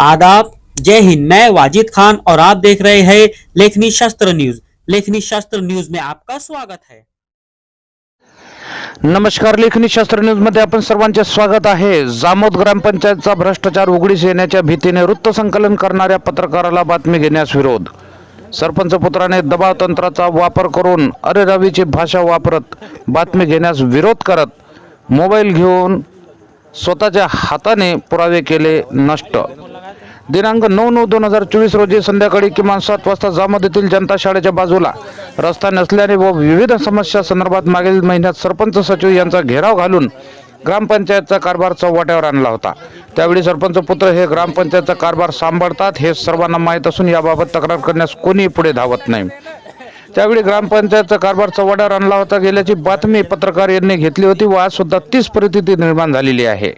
आदाब। जय हिंद। मैं वाजिद खान और आप देख रहे हैं लेखनी शास्त्र न्यूज। लेखनी शास्त्र न्यूज में आपका स्वागत है। नमस्कार लेखनी शास्त्र न्यूजमध्ये आपण सर्वांचे स्वागत आहे. जामोद ग्रामपंचायतचा भ्रष्टाचार उघडीस येण्याच्या भीतीने वृत्त संकलन करणाऱ्या पत्रकाराला बातमी घेण्यास विरोध. सरपंच पुत्राने दबाव तंत्राचा वापर करून अरे रवीची भाषा वापरत बातमी घेण्यास विरोध करत मोबाईल घेऊन स्वतःच्या हाताने पुरावे केले नष्ट दिनांक नऊ नऊ दोन हजार चोवीस रोजी संध्याकाळी किमान सात वाजता जामोद येथील जनता शाळेच्या बाजूला रस्ता नसल्याने व विविध समस्या संदर्भात मागील महिन्यात सरपंच सचिव यांचा घेराव घालून ग्रामपंचायतचा कारभार चौवाट्यावर आणला होता. त्यावेळी सरपंच पुत्र हे ग्रामपंचायतचा कारभार सांभाळतात हे सर्वांना माहीत असून याबाबत तक्रार करण्यास कोणी पुढे धावत नाही. त्यावेळी ग्रामपंचायतचा कारभार चव्हाट्यावर आणला होता गेल्याची बातमी पत्रकार यांनी घेतली होती व आज सुद्धा तीच परिस्थिती निर्माण झालेली आहे.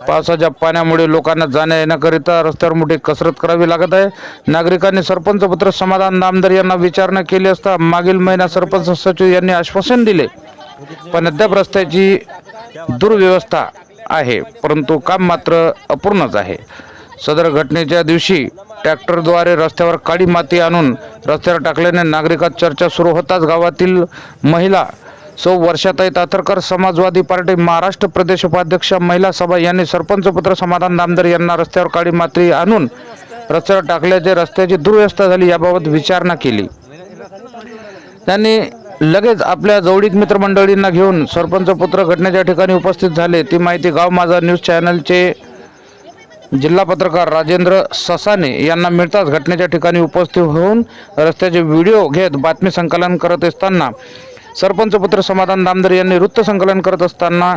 पावसाच्या पाण्यामुळे लोकांना जाण्या येण्याकरिता रस्त्यावर मोठी कसरत करावी लागत आहे. नागरिकांनी सरपंच पत्र समाधान नामदार यांना विचारणा केली असता मागील महिना सरपंच सचिव यांनी आश्वासन दिले. पण अद्याप रस्त्याची दुर्व्यवस्था आहे परंतु काम मात्र अपूर्णच आहे. सदर घटनेच्या दिवशी ट्रॅक्टरद्वारे रस्त्यावर काळी माती आणून रस्त्यावर टाकल्याने नागरिकात चर्चा सुरू होताच गावातील महिला सो वर्षाताई तातरकर समाजवादी पार्टी महाराष्ट्र प्रदेश उपाध्यक्ष महिला सभा यांनी सरपंच पुत्र समाधान नामदार यांना रस्त्यावर काळी मात्री आणून रस्त्यावर टाकल्याचे रस्त्याची दुर्व्यवस्था झाली याबाबत विचारणा केली. त्यांनी लगेच आपल्या जवळीक मित्रमंडळींना घेऊन सरपंच पुत्र घटनेच्या ठिकाणी उपस्थित झाले. ती माहिती गाव माझा न्यूज चॅनलचे जिल्हा पत्रकार राजेंद्र ससाने यांना मिळताच घटनेच्या ठिकाणी उपस्थित होऊन रस्त्याचे व्हिडिओ घेत बातमी संकलन करत असताना सरपंच पुत्र समाधान दामदर यांनी वृत्त संकलन करत असताना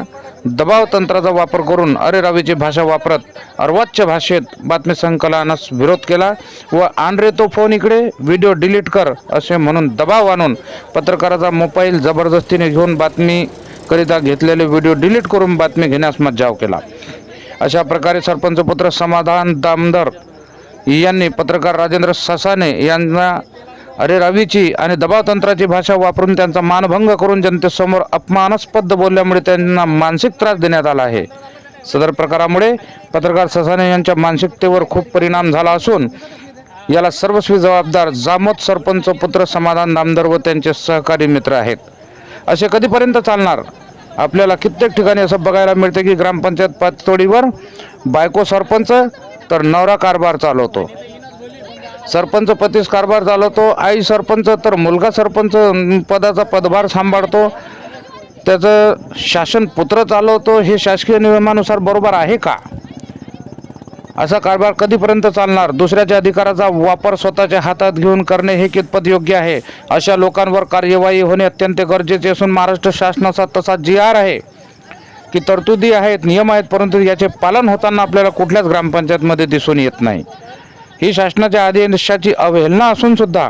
दबाव तंत्राचा वापर करून अरेरावीची भाषा वापरत अर्वाच्य भाषेत बातमी संकलनास विरोध केला व आनरे तो फोन इकडे व्हिडिओ डिलीट कर असे म्हणून दबाव आणून पत्रकाराचा मोबाईल जबरदस्तीने घेऊन बातमीकरिता घेतलेले व्हिडिओ डिलीट करून बातमी घेण्यास मज्जाव केला. अशा प्रकारे सरपंच पुत्र समाधान दामदर यांनी पत्रकार राजेंद्र ससाने यांना अरे रवीची आणि दबावतंत्राची भाषा वापरून त्यांचा मानभंग करून जनतेसमोर अपमानास्पद बोलल्यामुळे त्यांना मानसिक त्रास देण्यात आला आहे. सदर प्रकारामुळे पत्रकार ससाने यांच्या मानसिकतेवर खूप परिणाम झाला असून याला सर्वस्वी जबाबदार जामोद सरपंच पुत्र समाधान नामदार व त्यांचे सहकारी मित्र आहेत. असे कधीपर्यंत चालणार? आपल्याला कित्येक ठिकाणी असं बघायला मिळते की ग्रामपंचायत पातळीवर बायको सरपंच तर नवरा कारभार चालवतो. सरपंच पतीस कारभार चालवतो आई सरपंच तर मुलगा सरपंच पदाचा पदभार सांभाळतो. त्याचं शासन पुत्र चालवतो हे शासकीय नियमानुसार बरोबर आहे का? असा कारभार कधीपर्यंत चालणार? दुसऱ्याच्या अधिकाराचा वापर स्वतःच्या हातात घेऊन करणे हे कितपत योग्य आहे? अशा लोकांवर कार्यवाही होणे अत्यंत गरजेचे असून महाराष्ट्र शासनाचा तसा जी आर आहे की तरतुदी आहेत नियम आहेत परंतु याचे पालन होताना आपल्याला कुठल्याच ग्रामपंचायतमध्ये दिसून येत नाही. ही शासनाच्या आदेशाची अवहेलना असून सुद्धा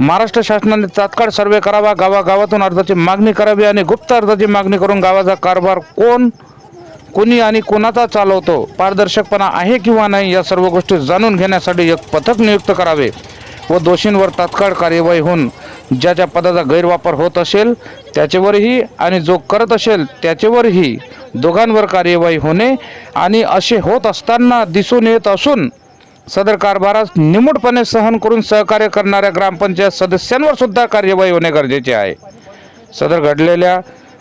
महाराष्ट्र शासनाने तात्काळ सर्वे करावा गावागावातून अर्जाची मागणी करावी आणि गुप्त अर्जाची मागणी करून गावाचा कारभार कोण कोणी आणि कोणाचा चालवतो पारदर्शकपणा आहे किंवा नाही या सर्व गोष्टी जाणून घेण्यासाठी एक पथक नियुक्त करावे व दोषींवर तात्काळ कार्यवाही होऊन ज्याच्या पदाचा गैरवापर होत असेल त्याच्यावरही आणि जो करत असेल त्याच्यावरही दोघांवर कार्यवाही होणे आणि असे होत असताना दिसून येत असून सदर कारभारास निमूटपणे सहन करून सहकार्य करणाऱ्या ग्रामपंचायत सदस्यांवर सुद्धा कार्यवाही होणे गरजेचे आहे. सदर घडलेल्या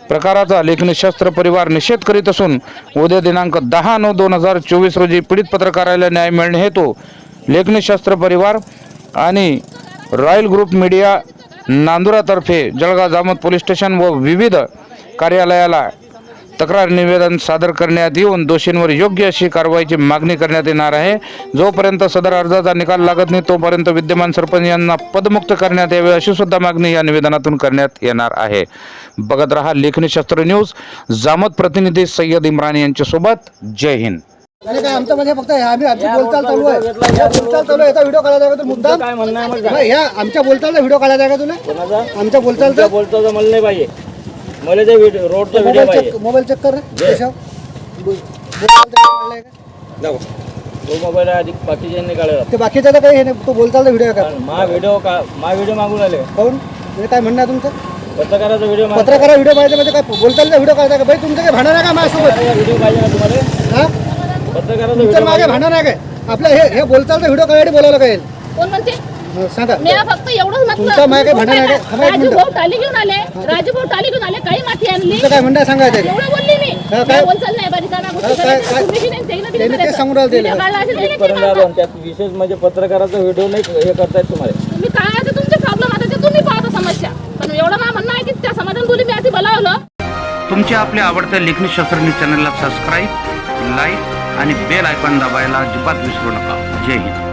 प्रकाराचा लेखनीशस्त्र परिवार निषेध करीत असून उद्या दिनांक दहा नऊ दोन हजार चोवीस रोजी पीडित पत्रकाराला न्याय मिळणे हेतू लेखनीशस्त्र परिवार आणि रॉयल ग्रुप मीडिया नांदुरातर्फे जळगाव जामोद पोलीस स्टेशन व विविध कार्यालयाला तक्रार निवेदन सादर करण्यात येऊन दोषींवर योग्य अशी कारवाईची मागणी करण्यात येणार आहे. जोपर्यंत सदर अर्जाचा निकाल लागत नाही तोपर्यंत विद्यमान सरपंच यांना पदमुक्त करण्यात यावे अशी सुद्धा मागणी या निवेदनातून करण्यात येणार आहे. बघत रहा लेखनी शस्त्र न्यूज. जामोद प्रतिनिधी सय्यद इम्रान यांच्यासोबत. जय हिंद. आणि काय आमचं म्हणजे फक्त आम्ही आमची बोलचाल चालू आहे. या बोलचाल चालू आहे. याचा व्हिडिओ काढायचा का तू काय म्हणणं या आमच्या बोलचालचा व्हिडिओ काढायचा का तुला आमच्या बोलचालचा. मला नाही पाहिजे. मला ते व्हिडिओ रोडचा व्हिडिओ मोबाईल पाहिजे. चेक मोबाईल चेक कर रे त्याच्यावर. बो- बोलचालचा video काढलाय का? तो मोबाईल आधी बाकीच्यांनी काढला. ते बाकीचा तर काही हे नाही तो बोलचालचा व्हिडिओ का? मा व्हिडिओ का मा व्हिडिओ मागून आले. काऊन? म्हणजे काय म्हणणं आहे तुमचं? पत्रकाराचा व्हिडिओ माग पत्रकारा व्हिडिओ पाहिजे म्हणजे काय बोलचालचा व्हिडिओ काढायचा का? बाई तुमचं काय भांडण आहे का माझ्यासोबत? व्हिडिओ पाहिजे ना तुम्हाला? हा? पत्रकाराचा तुमच्या व्हिडिओ मागे भांडण आहे काय? आपल्या हे हे बोलचालचा व्हिडिओ करायसाठी बोलावलं काय कोण म्हणते? सांगा मी फक्त एवढंच तुमचं काय भांडण आहे का? थांबा एक राजू मिनिटं. भाऊ टाली घेऊन आले राजू भाऊ टाली घेऊन आले काही माती आणली तुमचं काय म्हणणं आहे. एवढं बोलली मी हा, काय? काय बोलचाल नाही बारीक काना गोष्टी हा, काय- करायच्या. काय? तुम्ही बी नाही, तेही नाही त्यांनी करायचं. तेच सांगून राहिलं व्हिडिओ काढला असेल, त्याने पर्यंत ते आलो मागं. आणि त्यात विशेष म्हणजे पत्रकाराचा व्हिडिओ नाही हे करतायत तुम्हाला तुम्ही काय आहे ते तुमचे प्रॉब्लेम आता ते तुम्ही पाहता समस्या पण एवढं ना म्हणणं आहे की त्या समाधान बोली मी आधी बोलावलं तुमच्या आपल्या आवडत्या लेखनी शास्त्र न्यूज चॅनलला सबस्क्राईब लाईक आणि बेल आयकॉन दाबायला अजिबात विसरू नका जय हिंद